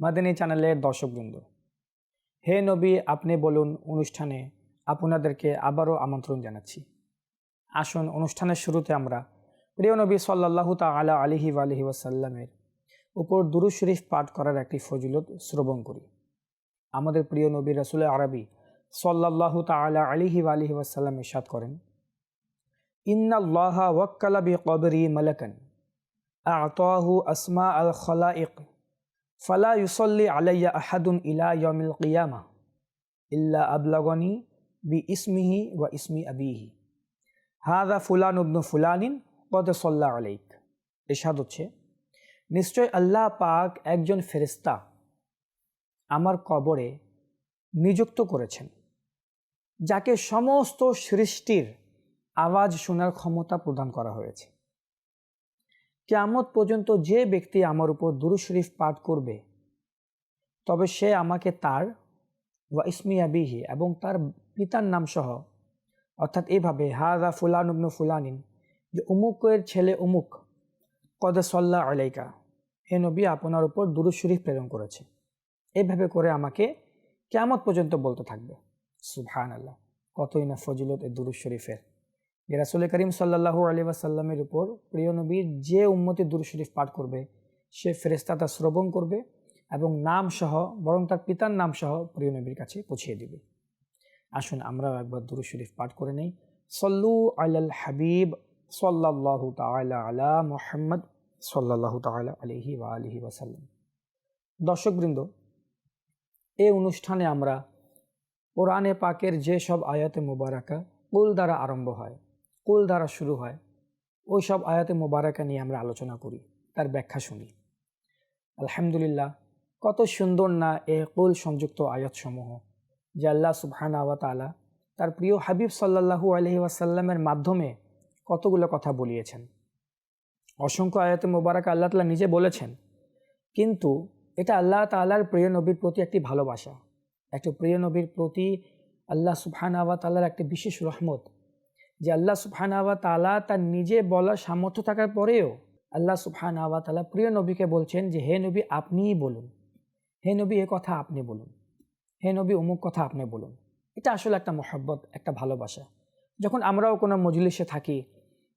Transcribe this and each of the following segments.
মাদানী চ্যানেলের দর্শকবৃন্দ। হে নবী, আপনি বলুন অনুষ্ঠানে আপনাদেরকে আবারও আমন্ত্রণ জানাচ্ছি। আসুন, অনুষ্ঠানের শুরুতে আমরা প্রিয় নবী সাল্লাল্লাহু তাআলা আলিহি আলিহি ওয়াসাল্লামের উপর দুরু শরীফ পাঠ করার একটি ফজিলত শ্রবণ করি। আমাদের প্রিয় নবী রসুল আরবি সাল্লাল্লাহু তাআলা আলিহি আলিহি ওয়াসাল্লাম ইরশাদ করেন, ইন্নাল্লাহা ওয়াক্কালা বি কবরি মালাকান, আতাহু আসমা আল খলাইক ফালা ইউসল্লি আলাইয়া আহাদুন ইলা ইয়মিল কিয়ামা, ইল্লা আবলাগনি বি ইসমিহি ওয়া ইসমি আবিহি। হাদা ফুলান উবনু ফুলানিন কদ সল্লাহ আলাইক। এসাদ হচ্ছে, নিশ্চয় আল্লাহ পাক একজন ফেরিস্তা আমার কবরে নিযুক্ত করেছেন, যাকে সমস্ত সৃষ্টির আওয়াজ শোনার ক্ষমতা প্রদান করা হয়েছে। কেয়ামত পর্যন্ত যে ব্যক্তি আমার উপর দুরু শরীফ পাঠ করবে, তবে সে আমাকে তার ওয়া ইসমিয়া বিহি এবং তার পিতার নাম সহ, অর্থাৎ এইভাবে হাজা ফুলান উবনু ফুলানিন যে উমুকের ছেলে উমুক, কদে সল্লাহ আলাইকা হে নবী, আপনার উপর দুরু শরীফ প্রেরণ করেছে। এভাবে করে আমাকে কেয়ামত পর্যন্ত বলতে থাকবে। সুবহান আল্লাহ কতই না ফজিলত এই দুরু শরীফের। যে রাসুল করিম সাল্লাহু আলী ওয়াসাল্লামের উপর প্রিয় নবীর যে উম্মতি দুরু শরীফ পাঠ করবে, সে ফেরেস্তা তা শ্রবণ করবে এবং নাম সহ বরং তার পিতার নাম সহ প্রিয় নবীর কাছে পৌঁছিয়ে দিবে। আসুন আমরাও একবার দুরু শরীফ পাঠ করে নেই। সল্লু আল হাবিব সাল্লাহ তালা আলা মোহাম্মদ সাল্লাহ তালা আলহি ওয়া আলহি ওয়াসাল্লাম। দর্শকবৃন্দ এই অনুষ্ঠানে আমরা কোরআনে পাকের যে সব আয়াতে মুবারাকা, কুল দ্বারা আরম্ভ হয়। কুল দ্বারা শুরু হয়। ওই সব আয়াতে মোবারকা নিয়ে আমরা আলোচনা করি, তার ব্যাখ্যা শুনি। আলহামদুলিল্লাহ, কত সুন্দর না এ কুল সংযুক্ত আয়াতসমূহ, যে আল্লাহ সুবহানা ওয়া তালা তার প্রিয় হাবিব সাল্লাহু আলহি ওয়াসাল্লামের মাধ্যমে কতগুলো কথা বলিয়েছেন। অসংখ্য আয়াতে মুবারক আল্লাহ তালা নিজে বলেছেন, কিন্তু এটা আল্লাহ তালার প্রিয় নবীর প্রতি একটি ভালোবাসা। একটি প্রিয় নবীর প্রতি আল্লাহ সুবহানা ওয়া তালার একটি বিশেষ রহমত যে আল্লাহ সুবহান আওয়া তালা তার নিজে বলার সামর্থ্য থাকার পরেও আল্লাহ সুবহান আওয়া তালা প্রিয় নবীকে বলছেন যে, হে নবী, আপনিই বলুন। হে নবী, এ কথা আপনি বলুন। হে নবী, অমুক কথা আপনি বলুন। এটা আসলে একটা মহব্বত, একটা ভালোবাসা। যখন আমরাও কোনো মজলিসে থাকি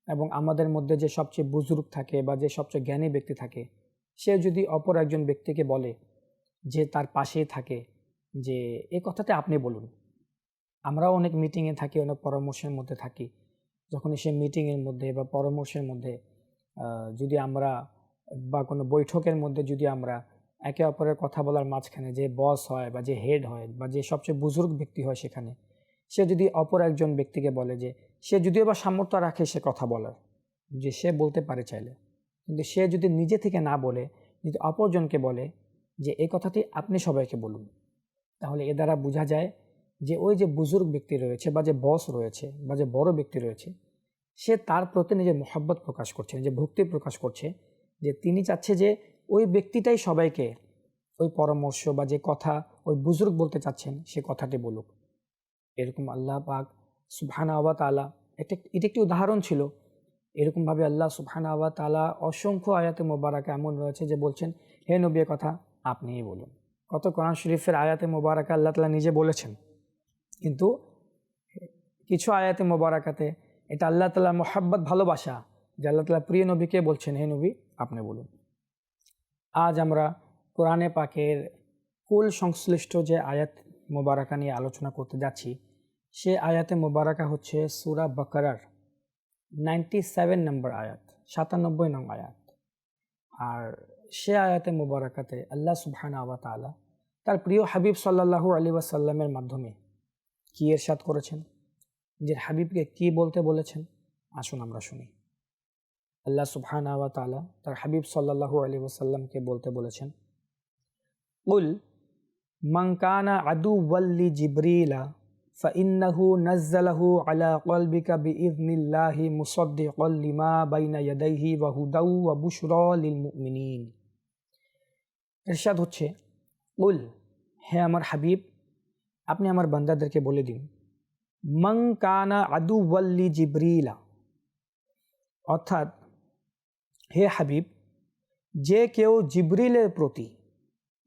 এবং আমাদের মধ্যে যে সবচেয়ে বুজুর্গ থাকে বা যে সবচেয়ে জ্ঞানী ব্যক্তি থাকে, সে যদি অপর একজন ব্যক্তিকে বলে যে তার পাশেই থাকে যে, এ কথাতে আপনি বলুন। আমরাও অনেক মিটিংয়ে থাকি, অনেক পরামর্শের মধ্যে থাকি। যখন সে মিটিংয়ের মধ্যে বা পরামর্শের মধ্যে যদি আমরা বা কোনো বৈঠকের মধ্যে যদি আমরা একে অপরের কথা বলার মাঝখানে যে বস হয় বা যে হেড হয় বা যে সবচেয়ে বুজুর্গ ব্যক্তি হয় সেখানে, সে যদি অপর একজন ব্যক্তিকে বলে যে, সে যদিও বা সামর্থ্য রাখে সে কথা বলার, যে সে বলতে পারে চাইলে। কিন্তু সে যদি নিজে থেকে না বলে, যদি অপরজনকে বলে যে এই কথাটি আপনি সবাইকে বলুন। তাহলে এ দ্বারা বোঝা যায় যে ওই যে বুজুর্গ ব্যক্তি রয়েছে বা যে বস রয়েছে বা যে বড় ব্যক্তি রয়েছে, সে তার প্রতি নিজের মোহাব্বত প্রকাশ করছে যে ভক্তি প্রকাশ করছে যে তিনি চাচ্ছে যে ওই ব্যক্তিটাই সবাইকে ওই পরামর্শ বা যে কথা ওই বুজুর্গ বলতে চাচ্ছেন, সে কথাটি বলুক। এরকম আল্লাহ পাক সুবহানা আবা তালা এটা এটা একটি উদাহরণ ছিল। এরকমভাবে আল্লাহ সুবহানা আবা তালা অসংখ্য আয়াতে মোবারক এমন রয়েছে যে বলছেন, হে নবীর কথা আপনিই বলুন। কত কোরআন শরীফের আয়াতে মোবারক আল্লাহ তালা নিজে বলেছেন। কিন্তু কিছু আয়াতে মোবারকাতে এটা আল্লাহ তালা মোহাব্বত, ভালোবাসা, যে আল্লাহ তালা প্রিয় নবীকে বলছেন, হে নবী, আপনি বলুন। আজ আমরা কোরআনে পাকের কুল সংশ্লিষ্ট যে আয়াত মোবারকা নিয়ে আলোচনা করতে যাচ্ছি, সে আয়াতে মোবারকা হচ্ছে সুরা বকরার নাইনটি সেভেন নম্বর আয়াত, সাতানব্বই নং আয়াত। আর সে আয়াতে মোবারকাতে আল্লাহ সুবহান আওয়া তালা তার প্রিয় হাবিব সাল্লাহু আলী ওয়াসাল্লামের মাধ্যমে কি এরশাদ করেছেন নিজের হাবিবকে কি বলতে বলেছেন আসুন আমরা শুনি আল্লাহ সুবহান আওয়া তালা তার হাবিব সাল্লাহু আলী ওসাল্লামকে বলতে বলেছেন قل من كان عدوا لجبريل فإنه نزله على قلبك بإذن الله مصدقا لما بين يديه وهدى وبشرى للمؤمنين ইরশাদ হচ্ছে উল হে আমার হাবিব আপনি আমার বান্দাদেরকে বলে দিন। মং কানা আদু ওয়াল্লি জিব্রিলা। অর্থাৎ, হে হাবিব, যে কেউ জিব্রিলের প্রতি,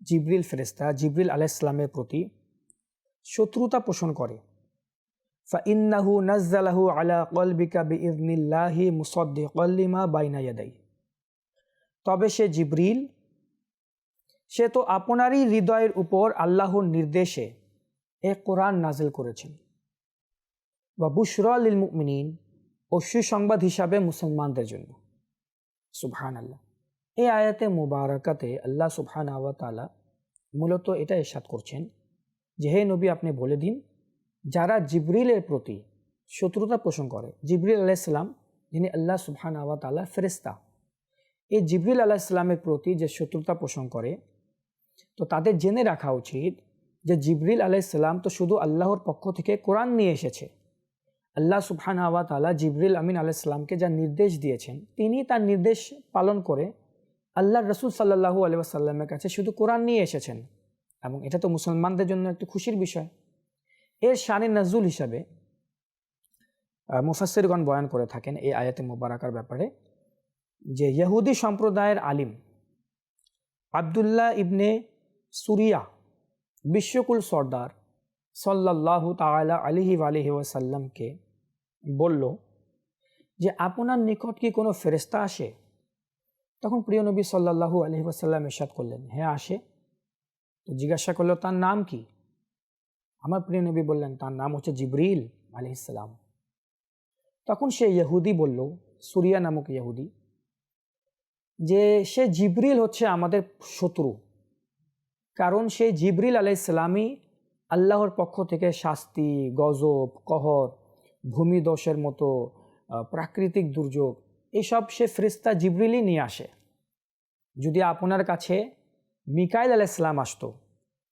জিব্রিল ফেরেস্তা জিব্রিল আলাইসলামের প্রতি শত্রুতা পোষণ করে। ফাইন্নাহু নাজ্জালাহু আলা কলবিকা বিইজনিল্লাহি মুসাদ্দিকাল্লিমা বাইনা ইয়াদাই। তবে সে জিব্রিল, সে তো আপনারই হৃদয়ের উপর আল্লাহর নির্দেশে এ কোরআন নাজিল করেছেন। বা বুশরা লিল মুমিনিন, ও সুসংবাদ হিসাবে মুসলমানদের জন্য। সুবহান আল্লাহ এই আয়াতে মুবারকাতে আল্লাহ সুবহান তালা মূলত এটা ইরশাদ করছেন যে, হে নবী, আপনি বলে দিন, যারা জিবরিলের প্রতি শত্রুতা পোষণ করে, জিবরিল আলাইসাল্লাম যিনি আল্লাহ সুবহান আওয়া তালা ফেরেস্তা এই জিবরিল আলাহ ইসলামের প্রতি যে শত্রুতা পোষণ করে, তো তাদের জেনে রাখা উচিত যে জিবরিল আলাইসাল্লাম তো শুধু আল্লাহর পক্ষ থেকে কোরআন নিয়ে এসেছে। আল্লাহ সুবহান আওয়া তালা জিবরিল আমিন আলাইসাল্লামকে যা নির্দেশ দিয়েছেন, তিনি তার নির্দেশ পালন করে আল্লাহ রসুল সাল্লাহু আলিয়াসাল্লামের কাছে শুধু কোরআন নিয়ে এসেছেন। এবং এটা তো মুসলমানদের জন্য একটি খুশির বিষয়। এর শানি নজরুল হিসাবে মুফাসিরগণ বয়ান করে থাকেন এই আয়াতে মুবারাকার ব্যাপারে যে ইহুদি সম্প্রদায়ের আলিম আবদুল্লাহ ইবনে সুরিয়া বিশ্বকুল সর্দার সাল্লাহ তালা আলিহি আলিহি ওয়াসাল্লামকে বলল যে, আপনার নিকট কি কোনো ফেরেস্তা আসে? তখন প্রিয় নবী সাল্লাহু আলহি ওয়াসাল্লাম ইরশাদ করলেন হ্যাঁ আসে। তো জিজ্ঞাসা করল, তার নাম কি? আমার প্রিয় নবী বললেন, তার নাম হচ্ছে জিবরিল আলহিসাল্লাম তখন সে ইহুদি বলল, সুরিয়া নামক ইহুদি, যে, সে জিবরিল হচ্ছে আমাদের শত্রু। কারণ সেই জিবরিল আলাইসালামই আল্লাহর পক্ষ থেকে শাস্তি, গজব, কহর ভূমিদোষের মতো প্রাকৃতিক দুর্যোগ এসব সে ফ্রিস্তা জিবরিলই নিয়ে আসে। যদি আপনার কাছে মিকাইল আলাইসালাম আসতো,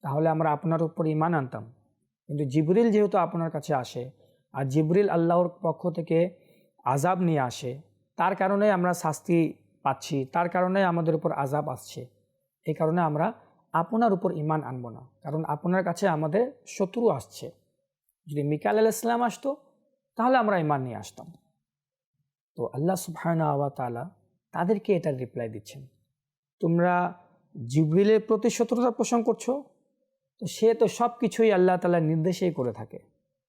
তাহলে আমরা আপনার উপর ইমান আনতাম। কিন্তু জিবরিল যেহেতু আপনার কাছে আসে আর জিবরিল আল্লাহর পক্ষ থেকে আজাব নিয়ে আসে, তার কারণে আমরা শাস্তি পাচ্ছি, তার কারণে আমাদের উপর আজাব আসছে, এই কারণে আমরা আপনার উপর ইমান আনব না। কারণ আপনার কাছে আমাদের শত্রু আসছে। যদি মিকাল আল ইসলাম আসতো, তাহলে আমরা ইমান নিয়ে আসতাম। তো আল্লাহ সুবহানা আওয়া তালা তাদেরকে এটার রিপ্লাই দিচ্ছেন। তোমরা জিবরিলের প্রতি শত্রুতা পোষণ করছ? তো সে তো সব কিছুই আল্লাহ তালার নির্দেশেই করে থাকে।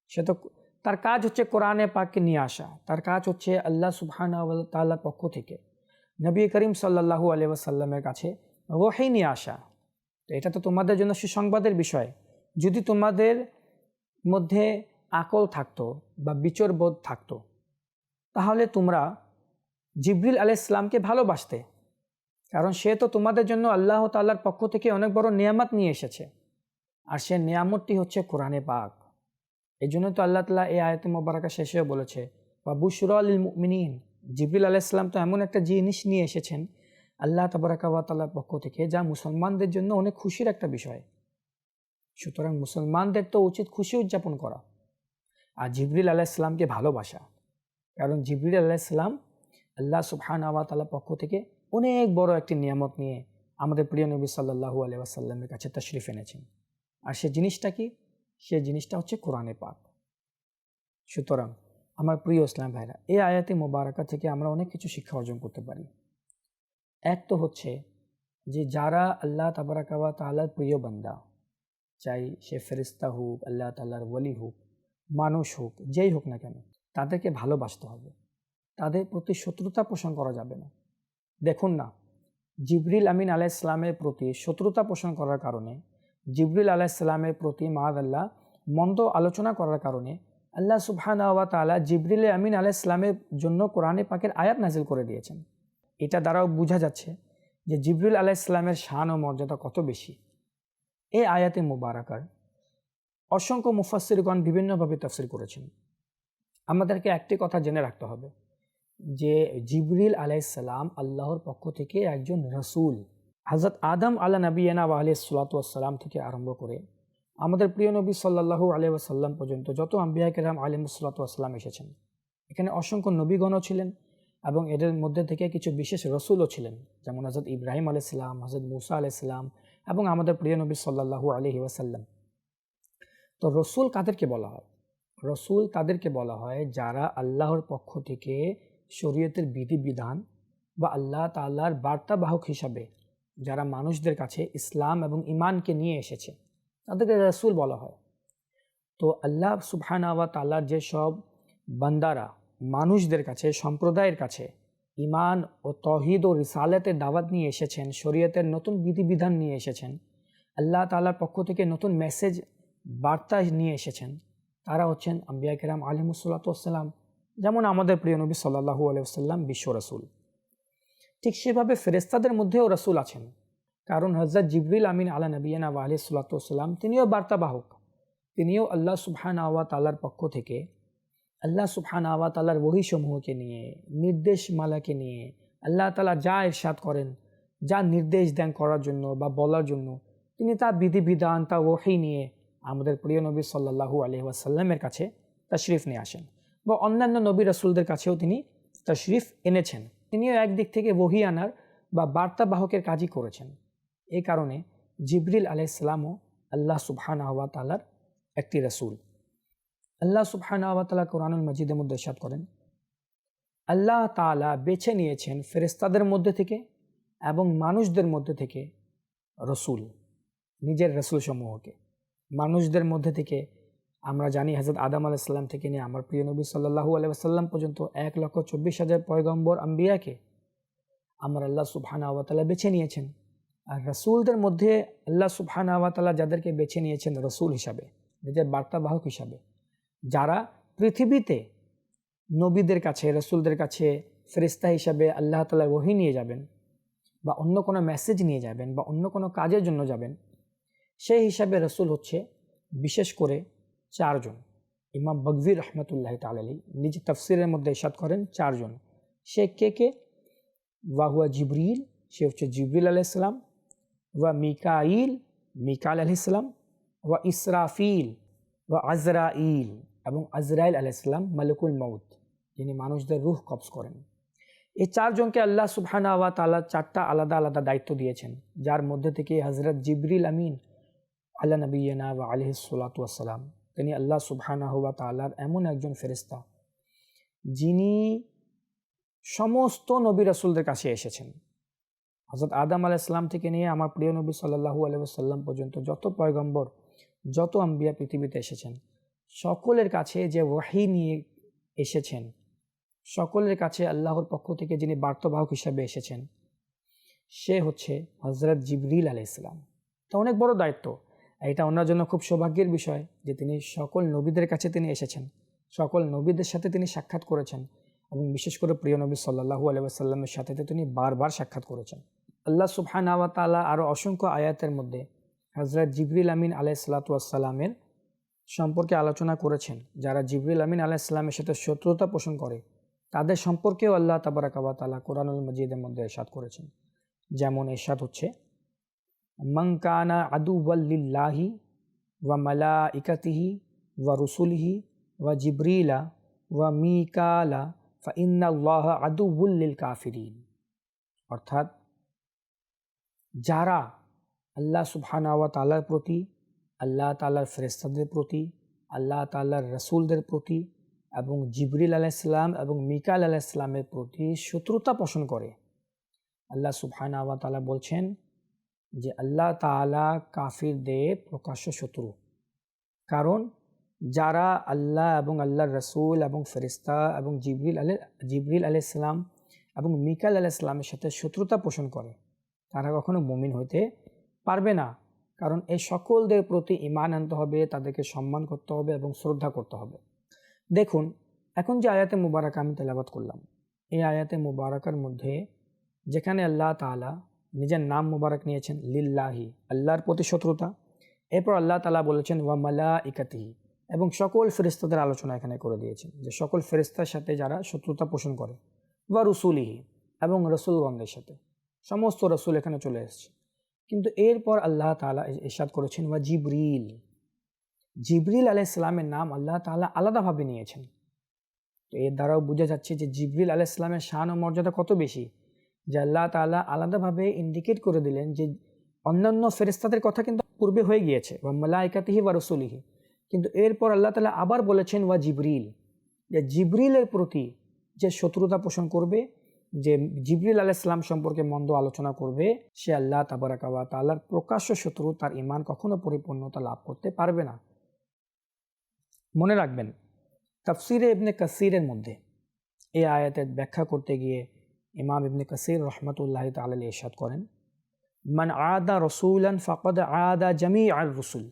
সে তো তার কাজ হচ্ছে কোরআনে পাককে নিয়ে আসা। তার কাজ হচ্ছে আল্লাহ সুবহানা তাল্লার পক্ষ থেকে। নবী করিম সাল্লাহু আলি ওয়াসাল্লামের কাছে ওহেই নিয়ে আসা। এটা তো তোমাদের জন্য সুসংবাদের বিষয়। যদি তোমাদের মধ্যে আকল থাকতো বা বিচরবোধ থাকতো, তাহলে তোমরা জিবরিল আলাহ ইসলামকে ভালোবাসতে। কারণ সে তো তোমাদের জন্য আল্লাহ তাল্লার পক্ষ থেকে অনেক বড় নিয়ামত নিয়ে এসেছে। আর সে নিয়ামতটি হচ্ছে কোরআনে পাক। এই জন্য তো আল্লাহ তালা এই আয়ত মোবারকা শেষেও বলেছে বা বুসর আল মিনীন জিবরিল আলাহ ইসলাম তো এমন একটা জিনিস নিয়ে এসেছেন আল্লাহ তবরাকাওয়াতাল্লার পক্ষ থেকে, যা মুসলমানদের জন্য অনেক খুশির একটা বিষয়। সুতরাং মুসলমানদের তো উচিত খুশি উদযাপন করা। আর জিবরিল আলাহ ইসলামকে ভালোবাসা। কারণ জিবরিল আলাহ ইসলাম আল্লাহ সুবহান আওয়াতাল্লাহ পক্ষ থেকে অনেক বড় একটি নিয়ামত নিয়ে আমাদের প্রিয় নবী সাল্লাহু আলি আসাল্লামের কাছে তশরিফ এনেছেন। আর সে জিনিসটা কি? সে জিনিসটা হচ্ছে কোরআনে পাক। সুতরাং, আমার প্রিয় ইসলাম ভাইরা, এই আয়াতে মোবারকা থেকে আমরা অনেক কিছু শিক্ষা অর্জন করতে পারি। এক তো হচ্ছে যে যারা আল্লাহ তাবারাকাবা তালার প্রিয় বান্দা, চাই সে ফেরিস্তা হোক, আল্লাহ তাল্লার ওলি হোক, মানুষ হোক, যেই হোক না কেন, তাদেরকে ভালোবাসতে হবে। তাদের প্রতি শত্রুতা পোষণ করা যাবে না। দেখুন না, জিবরিল আমিন আলাহ ইসলামের প্রতি শত্রুতা পোষণ করার কারণে, জিবরিল আলাহ ইসলামের প্রতি মাহাদ আল্লাহ মন্দ আলোচনা করার কারণে, আল্লাহ সুবহান আওয়া তালা জিবরিল আমিন আলাহ ইসলামের জন্য কোরআনে পাকের আয়াত নাজিল করে দিয়েছেন। এটা দ্বারাও বোঝা যাচ্ছে যে জিবরুল আলাহ ইসলামের শান ও মর্যাদা কত বেশি। এই আয়াতে মুবারাকার অসংখ্য মুফাসিরগণ বিভিন্নভাবে তফসির করেছেন। আমাদেরকে একটি কথা জেনে রাখতে হবে যে জিবরিল আলাইসাল্লাম আল্লাহর পক্ষ থেকে একজন রসুল হজরত আদম আল্লাহ নবীনা ওয়া আলি সালাতাম থেকে আরম্ভ করে আমাদের প্রিয় নবী সাল্লাহু আলি ওয়াসাল্লাম পর্যন্ত যত আম্বিয়া কেরাম আলিম সাল্লাতাম এসেছেন। এখানে অসংখ্য নবীগণও ছিলেন এবং এদের মধ্যে থেকে কিছু বিশেষ রসুলও ছিলেন, যেমন হজরত ইব্রাহিম আলাইসাল্লাম হজরত মুসা আলাইসাল্লাম এবং আমাদের প্রিয় নবী সাল্লাহু আলহি ওয়াসাল্লাম। তো রসুল কাদেরকে বলা হয়? রসুল তাদেরকে বলা হয় যারা আল্লাহর পক্ষ থেকে শরীয়তের বিধিবিধান বা আল্লাহ তাল্লাহর বার্তাবাহক হিসাবে যারা মানুষদের কাছে ইসলাম এবং ইমানকে নিয়ে এসেছে, তাদেরকে রসুল বলা হয়। তো আল্লাহ সুবহানা ওয়া তাল্লার যেসব বান্দারা মানুষদের কাছে, সম্প্রদায়ের কাছে ইমান ও তহিদ ও রিসালাতের দাওয়াত নিয়ে এসেছেন, শরীয়তের নতুন বিধিবিধান নিয়ে এসেছেন। আল্লাহ তালার পক্ষ থেকে নতুন মেসেজ বার্তা নিয়ে এসেছেন। তারা হচ্ছেন আম্বিয়া কেরাম আলিমুসাল্লাতাম যেমন আমাদের প্রিয় নবী সাল্লাহু আলাইসাল্লাম বিশ্ব রসুল। ঠিক সেভাবে ফেরেস্তাদের মধ্যেও রসুল আছেন। কারণ হজরত জিবরিল আমিন আলা নবীনা ওয়া আলি সাল্লাতাম তিনিও বার্তাবাহক। তিনিও আল্লাহ সুবহান আওয়া তাল্লার পক্ষ থেকে আল্লাহ সুবহান আওয়া তাল্লার বহিসমূহকে নিয়ে, নির্দেশমালাকে নিয়ে আল্লাহ তালা যা ইরশাদ করেন, যা নির্দেশ দেন করার জন্য বা বলার জন্য, তিনি তা বিধিবিধান, তা ওহি নিয়ে আমাদের প্রিয় নবী সাল্লাহু আলহিহাসাল্লামের কাছে তশরিফ নিয়ে আসেন বা অন্যান্য নবী রসুলদের কাছেও তিনি তশরিফ এনেছেন। তিনিও একদিক থেকে বহি আনার বা বার্তাবাহকের কাজই করেছেন। এই কারণে জিবরিল আলাইসালামও আল্লাহ সুবহান আওয়া তালার একটি রসুল। আল্লাহ সুবহান আওয়া তালা কোরআনুল মজিদের মধ্যে সাত করেন, আল্লাহ তালা বেছে নিয়েছেন ফেরেস্তাদের মধ্যে থেকে এবং মানুষদের মধ্যে থেকে রসুল, নিজের রসুল সমূহকে মানুষদের মধ্যে থেকে আমরা জানি হাজরত আদাম আলাইসাল্লাম থেকে নিয়ে আমার প্রিয় নবী সাল্লাহু আলাইসাল্লাম পর্যন্ত এক লক্ষ চব্বিশ হাজার পয়গম্বর আম্বিয়াকে আমার আল্লাহ সুবহানা আওয়াতালা বেছে নিয়েছেন। আর রসুলদের মধ্যে আল্লাহ সুবহানা আওয়াতালা যাদেরকে বেছে নিয়েছেন রসুল হিসাবে, নিজের বার্তাবাহক হিসাবে। যারা পৃথিবীতে নবীদের কাছে, রসুলদের কাছে ফেরিস্তা হিসাবে আল্লাহ তালার ওহি নিয়ে যাবেন বা অন্য কোনো মেসেজ নিয়ে যাবেন বা অন্য কোনো কাজের জন্য যাবেন, সেই হিসাবে রসুল হচ্ছে বিশেষ করে চারজন। ইমাম বগভির রহমতুল্লাহ তালি নিজ তফসিরের মধ্যে ইসাদ করেন, চারজন। সে কে কে? ওয়াহুয়া জিবরিল, সে হচ্ছে জিবরিল আলাইসালাম ওয়া মিকাইল মিকাল ইসলাম ওয়া ইসরাফিল, ওয়া আজরাইল। এবং আজরাইল আলাইসালাম মালিকুল মৌত যিনি মানুষদের রুহ কবজ করেন। এই চারজনকে আল্লাহ সুবহানা ওয়া তালা চারটা আলাদা আলাদা দায়িত্ব দিয়েছেন, যার মধ্যে থেকে হজরত জিবরিল আমিন আল্লাহ নবীনা বা আলহিসাল্লাতুয়াসাল্লাম তিনি আল্লাহ সুবহানা হুয়া তালার এমন একজন ফেরিস্তা যিনি সমস্ত নবী রসুলদের কাছে এসেছেন। হজরত আদম আলাইসাল্লাম থেকে নিয়ে আমার প্রিয় নবী সাল্লাহু আলহাম পর্যন্ত যত পয়গম্বর, যত আম্বিয়া পৃথিবীতে এসেছেন সকলের কাছে যে ওয়াহি নিয়ে এসেছেন, সকলের কাছে আল্লাহর পক্ষ থেকে যিনি বার্তাবাহক হিসাবে এসেছেন, সে হচ্ছে হজরত জিবরিল আলাই ইসলাম এটা অনেক বড় দায়িত্ব। এটা ওনার জন্য খুব সৌভাগ্যের বিষয় যে তিনি সকল নবীদের কাছে তিনি এসেছেন, সকল নবীদের সাথে তিনি সাক্ষাৎ করেছেন এবং বিশেষ করে প্রিয় নবী সাল্লাহু আলাইসাল্লামের সাথে তিনি বারবার সাক্ষাৎ করেছেন। আল্লাহ সুবহান আওয়া আরও অসংখ্য আয়াতের মধ্যে হজরত জিবরিল আমিন আলাই সাল্লাতুয়াসাল্লামের সম্পর্কে আলোচনা করেছেন, যারা জিবরিল আমিন আলাইসাল্লামের সাথে শত্রুতা পোষণ করে, তাদের সম্পর্কেও আল্লাহ তাবারাকাবা তালা কোরআনুল মজিদের মধ্যে এরশাদ করেছেন। যেমন এরশাদ হচ্ছে মঙ্কানা আদুবল্লিল্লাহি ওয়া মালা ইকাতিহি ওয়া রসুলহি ওয়া জিবরিলা ওয়া মিকালা ফাইন্নাল্লাহ আদুবুল্লিল কাফিরিন। অর্থাৎ, যারা আল্লাহ সুবহানা ওয়া তালার প্রতি আল্লাহ তালার ফেরেস্তাদের প্রতি, আল্লাহ তাল্লার রসুলদের প্রতি এবং জিবরিল আলাইসাল্লাম এবং মিকাল আলাইসাল্লামের প্রতি শত্রুতা পোষণ করে। আল্লাহ সুবহানা ওয়া তালা বলছেন যে, আল্লাহ তালা কাফিরদের প্রকাশ্য শত্রু। কারণ যারা আল্লাহ এবং আল্লাহর রসুল এবং ফেরিস্তা এবং জিবরিল আল জিবরিল আলাইসাল্লাম এবং মিকাল আলাইসাল্লামের সাথে শত্রুতা পোষণ করে, তারা কখনো মুমিন হতে পারবে না। কারণ এই সকলদের প্রতি ইমান আনতে হবে, তাদেরকে সম্মান করতে হবে এবং শ্রদ্ধা করতে হবে। দেখুন, এখন যে আয়াতে মুবারক আমি তেলাবাত করলাম, এই আয়াতে মুবারকার মধ্যে যেখানে আল্লাহ তালা নিজের নাম মুবারক নিয়েছেন, লিল্লাহি, আল্লাহর প্রতি শত্রুতা, এরপর আল্লাহ তালা বলেছেন, ওয়া মালা ইকাতিহি এবং সকল ফেরিস্তাদের আলোচনা এখানে করে দিয়েছেন যে সকল ফেরিস্তার সাথে যারা শত্রুতা পোষণ করে বা রসুলিহি এবং রসুলগণদের সাথে, সমস্ত রসুল এখানে চলে এসছে। কিন্তু এরপর আল্লাহ তালা ইরশাদ করেছেন, ওয়া জিবরিল। জিবরিল আলাহ ইসলামের নাম আল্লাহ তালা আলাদাভাবে নিয়েছেন। তো এর দ্বারাও বোঝা যাচ্ছে যে জিবরিল আলাহ ইসলামের শান ও মর্যাদা কত বেশি, যে আল্লাহ তালা আলাদাভাবে ইন্ডিকেট করে দিলেন যে অন্যান্য ফেরিস্তাদের কথা কিন্তু পূর্বে হয়ে গিয়েছে, ওয়া মালাইকাতিহি বা রসুলিহি। কিন্তু এরপর আল্লাহ তালা আবার বলেছেন, ওয়া জিবরিল। যে জিবরিলের প্রতি যে শত্রুতা পোষণ করবে যে জিবরিল আলাহ ইসলাম সম্পর্কে মন্দ আলোচনা করবে, সে আল্লাহ তাবারাকাওয়া তাল্লার প্রকাশ্য শত্রু, তার ইমান কখনো পরিপূর্ণতা লাভ করতে পারবে না। মনে রাখবেন, তাফসিরে ইবনে কাসিরের মধ্যে এই আয়াতের ব্যাখ্যা করতে গিয়ে ইমাম ইবনে কাসির রহমতুল্লাহ তাল ইরশাদ করেন, মান আদা রসুলান ফকদ আদা জামি আর রসুল।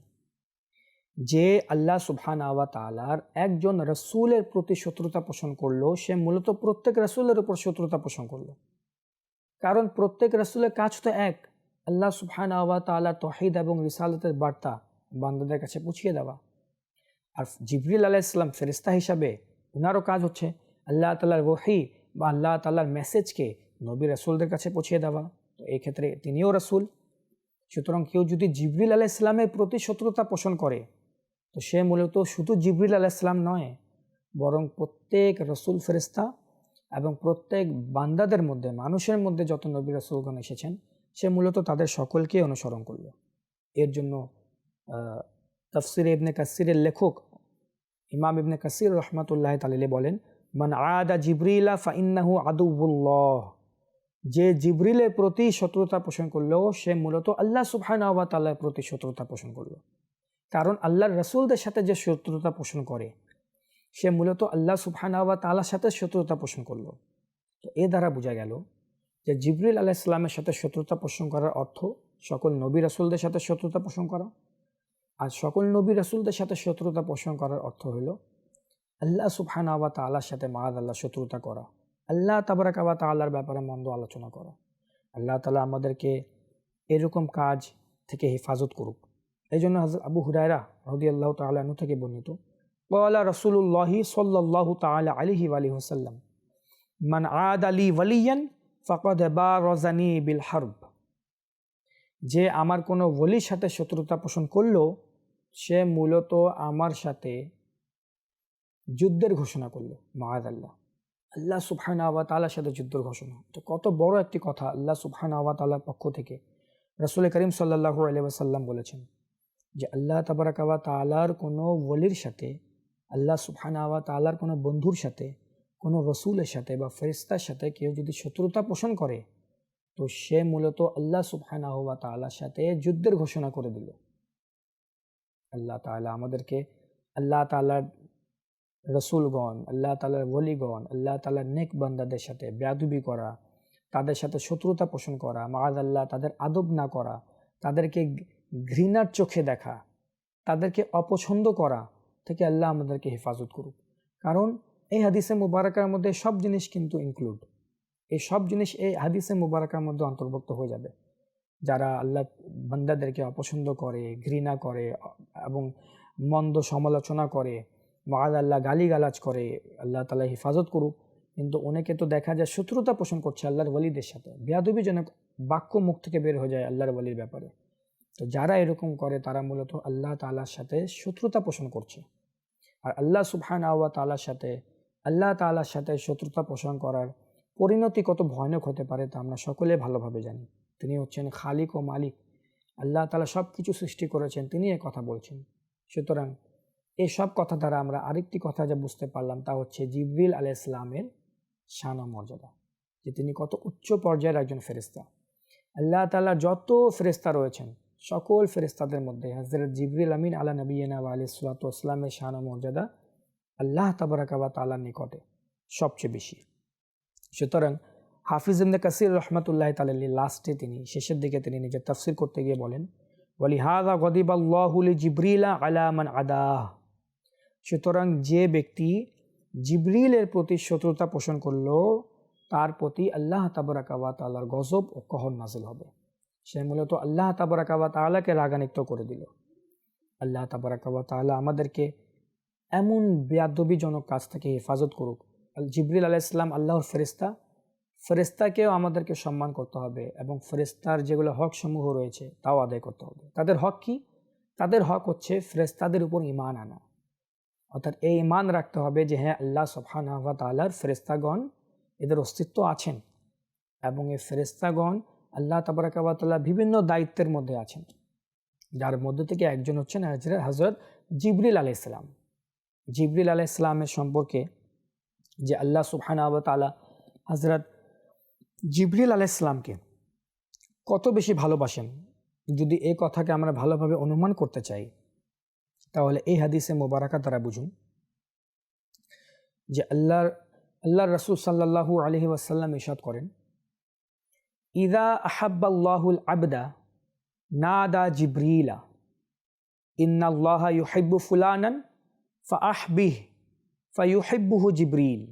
যে আল্লাহ সুবহান আওয়া তালার একজন রসুলের প্রতি শত্রুতা পোষণ করল, সে মূলত প্রত্যেক রসুলের উপর শত্রুতা পোষণ করল। কারণ প্রত্যেক রসুলের কাজ তো এক, আল্লাহ সুবহান আওয়া তালার তহিদ এবং রিসালতের বার্তা বান্দাদের কাছে পুছিয়ে দেওয়া। আর জিবরিল আলাহ ইসলাম ফেরিস্তা হিসাবে ওনারও কাজ হচ্ছে আল্লাহ তালার ওহি বা আল্লাহ তাল্লার মেসেজকে নবী রসুলদের কাছে পৌঁছিয়ে দেওয়া। তো এই ক্ষেত্রে তিনিও রসুল। সুতরাং কেউ যদি জিবরিল আলাহ ইসলামের প্রতি শত্রুতা পোষণ করে তো সে মূলত শুধু জিবরিল আলাহ ইসলাম নয়, বরং প্রত্যেক রসুল ফেরিস্তা এবং প্রত্যেক বান্দাদের মধ্যে, মানুষের মধ্যে যত নবী রসুলগণ এসেছেন, সে মূলত তাদের সকলকে অনুসরণ করল। এর জন্য তফসির ইবনে কাসিরের লেখক ইমাম ইবনে কাসির রহমতুল্লাহ তালিলে বলেন, মান আদা জিবরিলা ফাইন্নাহু আদুবুল্লাহ যে জিবরিলের প্রতি শত্রুতা পোষণ করলেও সে মূলত আল্লাহ সুবহানাহু তাল্লার প্রতি শত্রুতা পোষণ করল। কারণ আল্লাহর রসুলদের সাথে যে শত্রুতা পোষণ করে, সে মূলত আল্লাহ সুবহানাহু তালার সাথে শত্রুতা পোষণ করল। তো এ দ্বারা বোঝা গেল যে জিবরিল আলাহ ইসলামের সাথে শত্রুতা পোষণ করার অর্থ সকল নবী রসুলদের সাথে শত্রুতা পোষণ করা। আর সকল নবী রসুলদের সাথে শত্রুতা পোষণ করার অর্থ হইল আল্লাহ সুবহান আবা তাল্লার সাথে মাদ আল্লাহ শত্রুতা করা। আল্লাহ তাবারাক আবা তাল্লার ব্যাপারে মন্দ আলোচনা করা। আল্লাহ তালা আমাদেরকে এরকম কাজ থেকে হেফাজত করুক। এই জন্য আবু হুরায়রা রদি আল্লাহ তালু থেকে বর্ণিত। ওয়ালা রসুল্লাহি সাল্লাহ তাল আলিহি আলি হুসাল্লাম মান আদ আলী ওয়ালিয়ান ফকদ বা রজানি বিল হারব। যে আমার কোনো ওলির সাথে শত্রুতা পোষণ করল, সে মূলত আমার সাথে যুদ্ধের ঘোষণা করল মাহাদ আল্লাহ। আল্লাহ সুবহান আবা তালার সাথে যুদ্ধের ঘোষণা। তো কত বড় একটি কথা আল্লাহ সুবহান আবা তালার পক্ষ থেকে। রসুল করিম সাল্লাহু আলিয়াসাল্লাম বলেছেন যে আল্লাহ তাবারাক আবা তালার কোনো ওলির সাথে, আল্লাহ আবা তালার কোনো বন্ধুর সাথে, কোনো রসুলের সাথে বা ফেরিস্তার সাথে কেউ যদি শত্রুতা পোষণ করে, তো সে মূলত আল্লাহ আহবা তালার সাথে যুদ্ধের ঘোষণা করে দিল। আল্লাহ তালা আমাদেরকে, আল্লাহ তালার রসুলগণ, আল্লাহ তালার ওলিগণ, আল্লাহ তালার নেক বান্দাদের সাথে ব্যাদুবি করা, তাদের সাথে শত্রুতা পোষণ করা মাদ আল্লাহ তাদের আদব না করা, তাদেরকে ঘৃণার চোখে দেখা, তাদেরকে অপছন্দ করা থেকে আল্লাহ আমাদেরকে হেফাজত করুক। কারণ এই হাদিসে মুবারকার মধ্যে সব জিনিস কিন্তু ইনক্লুড এই সব জিনিস এই হাদিসে মুবারকার মধ্যে অন্তর্ভুক্ত হয়ে যাবে। যারা আল্লাহ বান্দাদেরকে অপছন্দ করে, ঘৃণা করে এবং মন্দ সমালোচনা করে মাদ আল্লাহ গালিগালাজ করে, আল্লাহ তালা হেফাজত করুক। কিন্তু অনেকে তো দেখা যায় শত্রুতা পোষণ করছে আল্লাহর ওলিদের সাথে। বেয়াদবিজনক বাক্য মুখ থেকে বের হয়ে যায় আল্লাহর ওলির ব্যাপারে। তো যারা এরকম করে, তারা মূলত আল্লাহ তালার সাথে শত্রুতা পোষণ করছে। আর আল্লাহ সুবহান আওয়া তালার সাথে, আল্লাহ তালার সাথে শত্রুতা পোষণ করার পরিণতি কত ভয়ানক হতে পারে তা আমরা সকলে ভালোভাবে জানি। তিনি হচ্ছেন খালিক ও মালিক। আল্লাহ তালা সব কিছু সৃষ্টি করেছেন, তিনি এ কথা বলছেন। সুতরাং এই সব কথা দ্বারা আমরা আরেকটি কথা যা বুঝতে পারলাম, তা হচ্ছে জিবরিল আলাহ ইসলামের শান মর্যাদা যে তিনি কত উচ্চ পর্যায়ের একজন ফেরিস্তা আল্লাহ তাল্লাহ যত ফেরিস্তা রয়েছেন সকল ফেরিস্তাদের মধ্যে হজরত জিবরিল আমিন আলা নবীনা আলি সালাতামের শান মর্যাদা আল্লাহ তাবরাকাবা তালার নিকটে সবচেয়ে বেশি। সুতরাং হাফিজ ইমদে কাসির রহমতুল্লাহ তালি লাস্টে তিনি, শেষের দিকে তিনি নিজের তফসির করতে গিয়ে বলেন বলি হাদা গদিব আল্লাহুলি জিবরিলা আলামান আদাহ। সুতরাং যে ব্যক্তি জিবরিলের প্রতি শত্রুতা পোষণ করল, তার প্রতি আল্লাহ তাবরাকাবা তাল্লার গজব ও কহর নাজিল হবে। সে মূলত আল্লাহ তাবরাকাবা তালাকে রাগান্বিত করে দিল। আল্লাহ তাবরাকাবা তালা আমাদেরকে এমন বেয়াদবিজনক কাজ থেকে হেফাজত করুক। জিবরিল আলাহ ইসলাম আল্লাহর ফেরিস্তা ফেরেস্তাকেও আমাদেরকে সম্মান করতে হবে এবং ফেরেস্তার যেগুলো হক সমূহ রয়েছে তাও আদায় করতে হবে। তাদের হক কি? তাদের হক হচ্ছে ফেরেস্তাদের উপর ইমান আনা। অর্থাৎ এই ইমান রাখতে হবে যে হ্যাঁ আল্লাহ সফানাহা তালার ফেরেস্তাগণ এদের অস্তিত্ব আছেন এবং এই ফেরেস্তাগণ আল্লাহ তাবরাকাবাতাল্লাহ বিভিন্ন দায়িত্বের মধ্যে আছেন। যার মধ্যে থেকে একজন হচ্ছেন হাজরত হজরত জিবরিল আলাই ইসলাম জিবরিল আলাই ইসলামের সম্পর্কে যে আল্লাহ সুবহানা তালা হজরত জিবরিল আলাই ইসলামকে কত বেশি ভালোবাসেন, যদি এই কথাকে আমরা ভালোভাবে অনুমান করতে চাই, তাহলে এই হাদিসে মোবারকা দ্বারা বুঝুন যে আল্লাহর আল্লাহ রসুল সাল্লাহু আলহি ওয়াসাল্লাম ইসাদ করেন ইদা আহাব্বাল্লাহুল আবদা নাদা জিব্রিলা ইন্নাল্লাহ ইউহিব্বু ফুলানান ফাআহবিহ ফায়ুহিব্বুহু জিব্রিল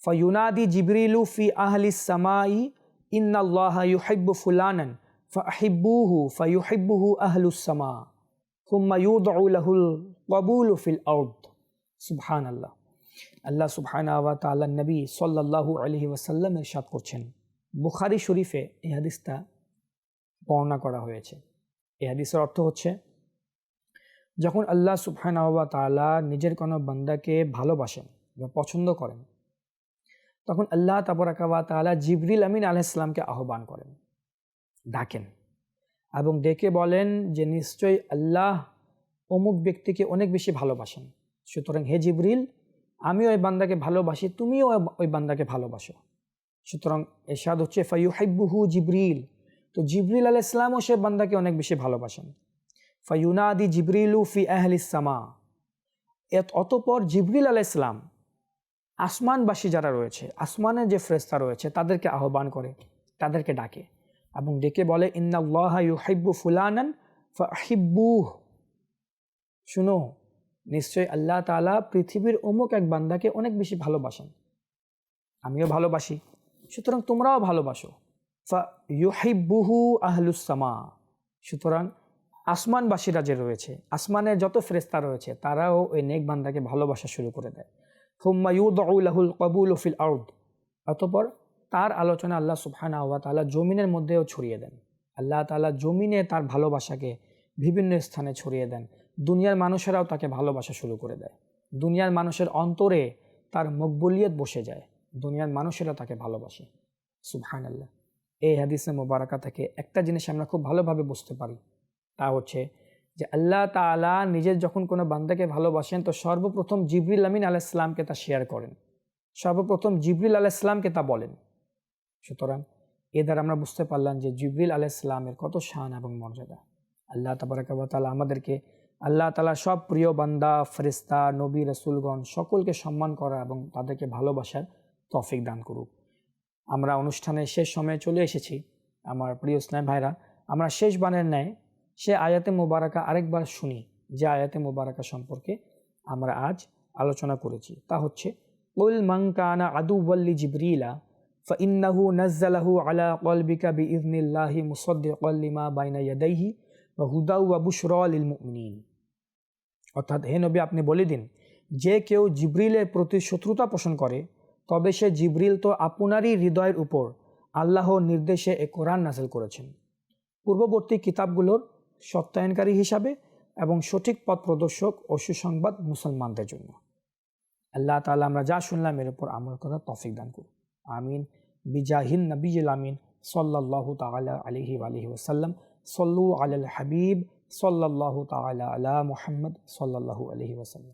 ফয়ুনাদি জিব্রিলু ফি আহলি সামাই ইন্নাল্লাহ ইউহিব্বু ফুলানান ফাহিব্বুহু ফায়ুহিব্বুহু আহলুস সামা হুম্মা ইউদউ লাহুল কবুল ফিল আউদ সুবহান আল্লাহ আল্লাহ সুবহানা ওয়া তাআলা নবী সাল্লাল্লাহু আলাইহি ওয়াসাল্লাম ইরশাদ করছেন. বুখারি শরীফে এই হাদিসটা বর্ণনা করা হয়েছে। এই হাদিসের অর্থ হচ্ছে, যখন আল্লাহ সুবহানা ওয়া তাআলা নিজের কোনো বান্দাকে ভালোবাসেন বা পছন্দ করেন, তখন আল্লাহ তাবরাকা ওয়া তাআলা জিবরিল আমিন আলাইহিসসালামকে আহ্বান করেন, ডাকেন এবং ডেকে বলেন যে, নিশ্চয়ই আল্লাহ অমুক ব্যক্তিকে অনেক বেশি ভালোবাসেন। সুতরাং হে জিবরিল আমি ওই বান্দাকে ভালোবাসি, তুমিও ওই বান্দাকে ভালোবাসো। সুতরাং এরশাদ হচ্ছে ফাইউহাইবুহু জিবরিল। তো জিবরিল আল ইসলামও সে বান্দাকে অনেক বেশি ভালোবাসেন। ফাইউনাদি জিবরিলু ফি আহল ইসামা অতপর জিবরিল আল ইসলাম আসমানবাসী যারা রয়েছে, আসমানের যে ফ্রেস্তা রয়েছে, তাদেরকে আহ্বান করে, তাদেরকে ডাকে এবং ডেকে বলে, ইন্নাল্লাহ ইউহাইব্বু ফুলানান ফাহিব্বুহ। শুনো নিশ্চয় আল্লাহ তালা পৃথিবীর অমুক এক বান্দাকে অনেক বেশি ভালোবাসেন। আমিও ভালোবাসি। সুতরাং তোমরাও ভালোবাসো। ফা ইউহিব্বুহু আহলুসামা সুতরাং আসমানবাসীরা যে রয়েছে, আসমানের যত ফেরেস্তা রয়েছে, তারাও ওই নেক বান্দাকে ভালোবাসা শুরু করে দেয়। হুম্মা ইউদউলাহুল কবুল ফিল আউদ অতপর তার আলোচনা আল্লাহ সুবহানা ওয়া তালা জমিনের মধ্যেও ছড়িয়ে দেন। আল্লাহ তালা জমিনে তার ভালোবাসাকে বিভিন্ন স্থানে ছড়িয়ে দেন। দুনিয়ার মানুষেরাও তাকে ভালোবাসা শুরু করে দেয়। দুনিয়ার মানুষের অন্তরে তার মকবুলিয়ত বসে যায়। দুনিয়ার মানুষেরা তাকে ভালোবাসে। সুবহান আল্লাহ এই হাদিসে মোবারকা থেকে একটা জিনিস আমরা খুব ভালোভাবে বুঝতে পারি। তা হচ্ছে যে আল্লাহ তালা নিজের যখন কোনো বান্দাকে ভালোবাসেন, তো সর্বপ্রথম জিবরিল আমিন আলাইসলামকে তা শেয়ার করেন। সর্বপ্রথম জিবরিল আলাইসলামকে তা বলেন। সুতরাং এ দ্বারা আমরা বুঝতে পারলাম যে জিবরিল আলাইসলামের কত শান এবং মর্যাদা। আল্লাহ তাবারাকালা আমাদেরকে আল্লাহ তালা সব প্রিয় বান্দা ফেরিস্তা নবী, রসুলগণ সকলকে সম্মান করা এবং তাদেরকে ভালোবাসার তফিক দান করুক। আমরা অনুষ্ঠানের শেষ সময়ে চলে এসেছি। আমার প্রিয় স্নায় ভাইরা, আমরা শেষ বানের ন্যায় সে আয়াতে মোবারকা আরেকবার শুনি, যে আয়াতে মোবারকা সম্পর্কে আমরা আজ আলোচনা করেছি। তা হচ্ছে, উল মাংকানা আদুবল্লি জিবরিলা ফাইন্নাহু নাজ্জালাহু আলা কলবিকা বি ইজনিল্লাহি মুসদ্দিকল্লিমা বাইনা ইয়াদাইহি বা হুদাউ আবুসর লিল মুমিনিন। অর্থাৎ হে নবী, আপনি বলে দিন, যে কেউ জিব্রিলের প্রতি শত্রুতা পোষণ করে তবে সে জিব্রিল তো আপনারই হৃদয়ের উপর আল্লাহর নির্দেশে এ কোরআন নাসেল করেছেন। পূর্ববর্তী কিতাবগুলোর সত্যায়নকারী হিসাবে এবং সঠিক পথ প্রদর্শক ও সুসংবাদ মুসলমানদের জন্য। আল্লাহ তালা আমরা যা শুনলাম এর উপর আমল করার তফিক দান করুন। আমিন। বিজাহিন নবীল আমিন। সাল্লাহ তালা আলহি আলহি ওসাল্লাম সল্লু আল হাবিব। সাল্লাহ তালা আলা মুহাম্মদ। সাল্লাহ আলহি ওসাল্লাম